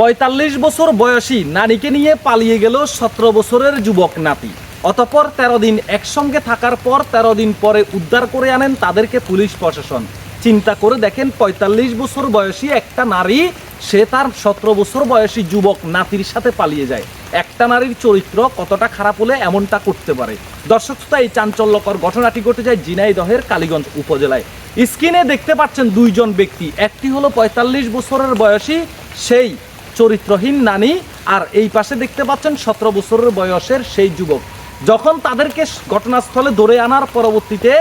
পঁয়তাল্লিশ বছর বয়সী নারীকে নিয়ে পালিয়ে গেল সতেরো বছরের যুবক নাতি। অতপর তেরো দিন একসঙ্গে থাকার পর তেরো দিন পরে উদ্ধার করে আনেন তাদেরকে পুলিশ প্রশাসন। চিন্তা করে দেখেন পঁয়তাল্লিশ বছর বয়সী একটা নারী, সে তার সতেরো বছর বয়সী যুবক নাতির সাথে পালিয়ে যায়। একটা নারীর চরিত্র কতটা খারাপ হলে এমনটা করতে পারে? দর্শক এই চাঞ্চল্যকর ঘটনাটি ঘটে যায় জিনাইদহের কালীগঞ্জ উপজেলায়। স্ক্রিনে দেখতে পাচ্ছেন দুইজন ব্যক্তি, একটি হলো পঁয়তাল্লিশ বছরের বয়সী, সেই চরিত্রহীন নানি আর এই পাশে দেখতে পাচ্ছেন সতেরো বছরের বয়সের সেই যুবক। যখন তাদেরকে ঘটনাস্থলে ধরে আনার পরবর্তীতে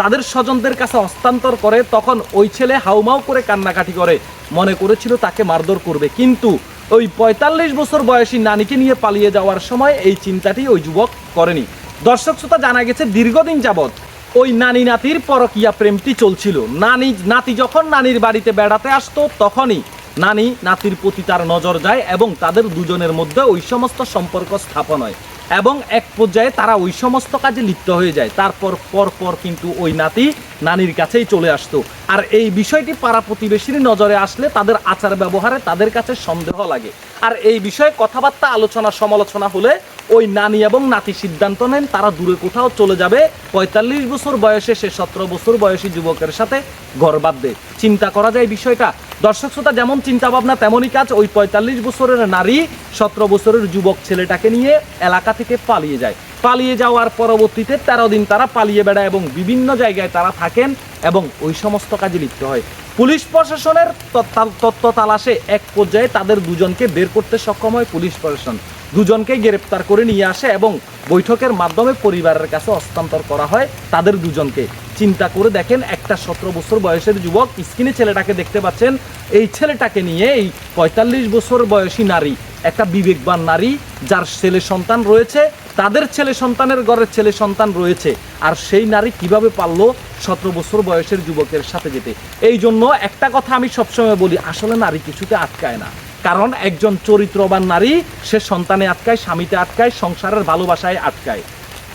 তাদের স্বজনদের কাছে হস্তান্তর করে, তখন ওই ছেলে হাউমাউ করে কান্নাকাটি করে। মনে করেছিল তাকে মারধর করবে। কিন্তু ওই পঁয়তাল্লিশ বছর বয়সী নানিকে নিয়ে পালিয়ে যাওয়ার সময় এই চিন্তাটি ওই যুবক করেনি। দর্শক শ্রোতা, জানা গেছে দীর্ঘদিন যাবৎ ওই নানি নাতির পরকিয়া প্রেমটি চলছিল। নানি, নাতি যখন নানির বাড়িতে বেড়াতে আসতো, তখনই নানি, নাতির প্রতি তার নজর যায় এবং তাদের দুজনের মধ্যে ওই সমস্ত সম্পর্ক স্থাপন হয় এবং এক পর্যায়ে তারা ওই সমস্ত কাজে লিপ্ত হয়ে যায়। তারপর, পর পর কিন্তু ওই নাতি নানির কাছেই চলে আসতো। আর এই বিষয়টি পাড়া প্রতিবেশীর নজরে আসলে তাদের আচার ব্যবহারে তাদের কাছে সন্দেহ লাগে। আর এই বিষয়ে কথাবার্তা, আলোচনা, সমালোচনা হলে ওই নানি এবং নাতি সিদ্ধান্ত নেন তারা দূরে কোথাও চলে যাবে। পঁয়তাল্লিশ বছর বয়সে সে সতেরো বছর বয়সী যুবকের সাথে ঘর বাঁধবে। চিন্তা করা যায় বিষয়টা দর্শক শ্রোতা, যেমন চিন্তা ভাবনা তেমনই কাজ ওই পঁয়তাল্লিশ বছরের নারী, সতেরো বছরের যুবক ছেলেটাকে নিয়ে এলাকা থেকে পালিয়ে যায়। পালিয়ে যাওয়ার পরবর্তীতে তেরো দিন তারা পালিয়ে বেড়ায় এবং বিভিন্ন জায়গায় তারা থাকেন এবং ওই সমস্ত কাজে লিপ্ত হয়। পুলিশ প্রশাসনের তত্ত্বা- তালাশে এক পর্যায়ে তাদের দুজনকে বের করতে সক্ষম হয় পুলিশ প্রশাসন। দুজনকে গ্রেপ্তার করে নিয়ে আসে এবং বৈঠকের মাধ্যমে পরিবারের কাছে হস্তান্তর করা হয় তাদের দুজনকে। চিন্তা করে দেখেন, একটা সতেরো বছর বয়সের যুবক স্ক্রিনে ছেলেটাকে দেখতে পাচ্ছেন। এই ছেলেটাকে নিয়ে এই পঁয়তাল্লিশ বছর বয়সী নারী, একটা বিবেকবান নারী, যার ছেলে সন্তান রয়েছে, তাদের ছেলে সন্তানের ঘরের ছেলে সন্তান রয়েছে। আর সেই নারী কীভাবে পারল সতেরো বছর বয়সের যুবকের সাথে যেতে? এই জন্য একটা কথা আমি সবসময় বলি, আসলে নারী কিছুতে আটকায় না। কারণ একজন চরিত্রবান নারী, সে সন্তানে আটকায়, স্বামীতে আটকায়, সংসারের ভালোবাসায় আটকায়।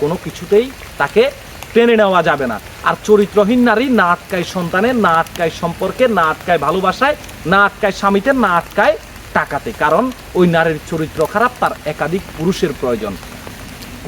কোনো কিছুতেই তাকে টেনে নেওয়া যাবে না। আর চরিত্রহীন নারী না আটকায় সন্তানের, না আটকায় সম্পর্কে না আটকায় ভালোবাসায়, না আটকায় স্বামীতে না আটকায় টাকাতে। কারণ ওই নারীর চরিত্র খারাপ, তার একাধিক পুরুষের প্রয়োজন।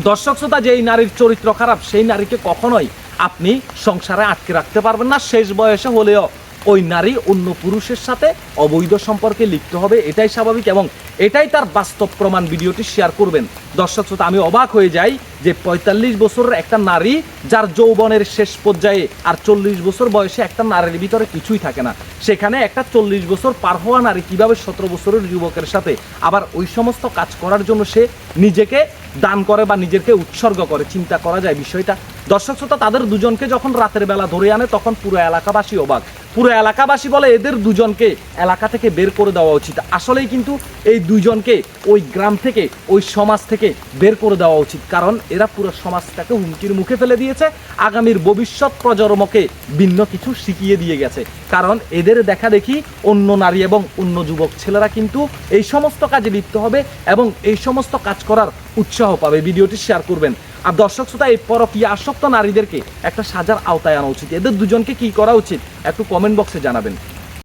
দর্শক শ্রোতা যে এই নারীর চরিত্র খারাপ, সেই নারীকে কখনোই আপনি সংসারে আটকে রাখতে পারবেন না। শেষ বয়সে হলেও ওই নারী অন্য পুরুষের সাথে অবৈধ সম্পর্কে লিপ্ত হবে, এটাই স্বাভাবিক এবং এটাই তার বাস্তব প্রমাণ। ভিডিওটি শেয়ার করবেন। দর্শক শ্রোতা, আমি অবাক হয়ে যাই যে পঁয়তাল্লিশ বছরের একটা নারী যার যৌবনের শেষ পর্যায়ে আর চল্লিশ বছর বয়সে একটা নারীর ভিতরে কিছুই থাকে না। সেখানে একটা চল্লিশ বছর পার হওয়া নারী কীভাবে সতেরো বছরের যুবকের সাথে আবার ওই সমস্ত কাজ করার জন্য সে নিজেকে দান করে বা নিজেকে উৎসর্গ করে? চিন্তা করা যায় বিষয়টা। দর্শক শ্রোতা, তাদের দুজনকে যখন রাতের বেলা ধরে আনে, তখন পুরো এলাকাবাসী অবাক। পুরো এলাকাবাসী বলে এদের দুজনকে এলাকা থেকে বের করে দেওয়া উচিত। আসলেই কিন্তু এই দুজনকে ওই গ্রাম থেকে, ওই সমাজ থেকে বের করে দেওয়া উচিত। কারণ এরা পুরো সমাজটাকে হুমকির মুখে ফেলে দিয়েছে। আগামীর ভবিষ্যৎ প্রজন্মকে ভিন্ন কিছু শিখিয়ে দিয়ে গেছে। কারণ এদের দেখা দেখি অন্য নারী এবং অন্য যুবক ছেলেরা কিন্তু এই সমস্ত কাজে লিপ্ত হবে এবং এই সমস্ত কাজ করার উৎসাহ পাবে। ভিডিওটি শেয়ার করবেন। আর দর্শক শ্রোতা, এই পরকীয়া আসক্ত নারীদেরকে একটা সাজার আওতায় আনা উচিত। এদের দুজনকে কি করা উচিত? একটু কমেন্ট বক্সে জানাবেন।